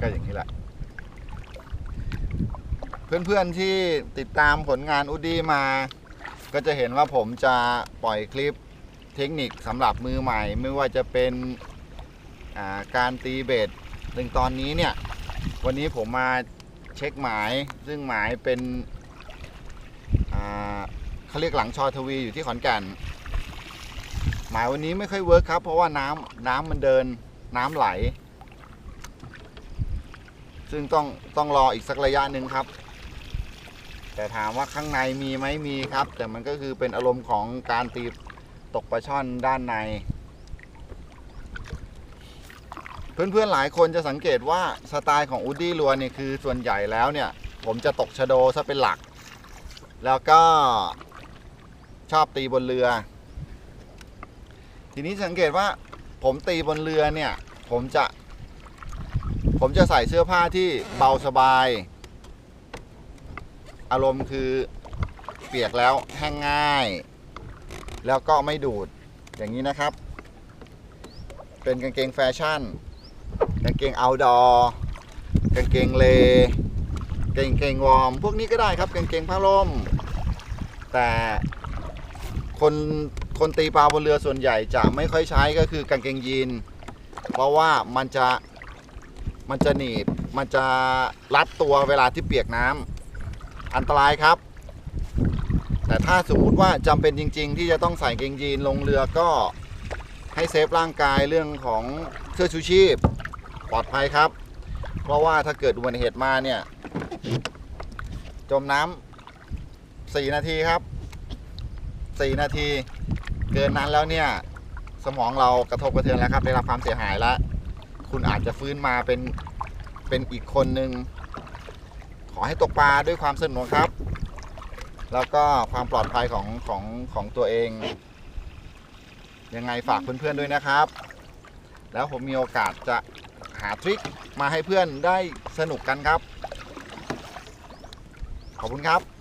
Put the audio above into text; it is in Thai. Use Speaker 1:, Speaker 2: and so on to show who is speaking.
Speaker 1: ก็อย่างนี้แหละ เพื่อนๆที่ติดตามผลงานอุดดี้มา ก็จะเห็นว่าผมจะปล่อยคลิปเทคนิคสำหรับมือใหม่ ไม่ว่าจะเป็นาการตีเบสซึ่งตอนนี้เนี่ย วันนี้ผมมาเช็คหมาย ซึ่งหมายเป็นเขาเรียกหลังชอทวีอยู่ที่ขอนแก่นหมายวันนี้ไม่ค่อยเวิร์คครับ เพราะว่าน้ำน้ำมันเดินน้ำไหล ซึ่งต้องต้องรออีกสักระยะหนึ่งครับ แต่ถามว่าข้างในมีไหมมีครับ แต่มันก็คือเป็นอารมณ์ของการตีตกปลาช่อนด้านใน เพื่อนๆหลายคนจะสังเกตว่าสไตล์ของอูดดี้ลัวเนี่ยคือส่วนใหญ่แล้วเนี่ย ผมจะตกชะโดซะเป็นหลัก แล้วก็ชอบตีบนเรือ ทีนี้สังเกตว่าผมตีบนเรือเนี่ย ผมจะ ผมจะใส่เสื้อผ้าที่เบาสบาย อารมณ์คือเปียกแล้วแห้งง่าย แล้วก็ไม่ดูดอย่างนี้นะครับ เป็นกางเกงแฟชั่น กางเกงเอาดอกางเกงเลกางเกงวอร์มพวกนี้ก็ได้ครับกางเกงผ้าร่ม แต่คนคนตีปลาบนเรือส่วนใหญ่จะไม่ค่อยใช้ก็คือกางเกงยีน เพราะว่ามันจะ มันจะหนีบ มันจะรัดตัวเวลาที่เปียกน้ำอันตรายครับ แต่ถ้าสมมุติว่าจำเป็นจริง ๆ ที่จะต้องใส่กางเกงยีนลงเรือก็ให้เซฟร่างกายเรื่องของเสื้อชูชีพ ปลอดภัยครับ เพราะว่าถ้าเกิดอุบัติเหตุมาเนี่ย จมน้ำสี่นาทีครับสี่นาที เกินนั้นแล้วเนี่ย สมองเรากระทบกระเทือนแล้วครับ ได้รับความเสียหายแล้ว คุณอาจจะฟื้นมาเป็นเป็นอีกคนหนึ่งขอให้ตกปลาด้วยความสนุกครับ แล้วก็ความปลอดภัยของของของตัวเอง ยังไงฝากเพื่อนๆด้วยนะครับ แล้วผมมีโอกาสจะหาทริคมาให้เพื่อนได้สนุกกันครับ ขอบคุณครับ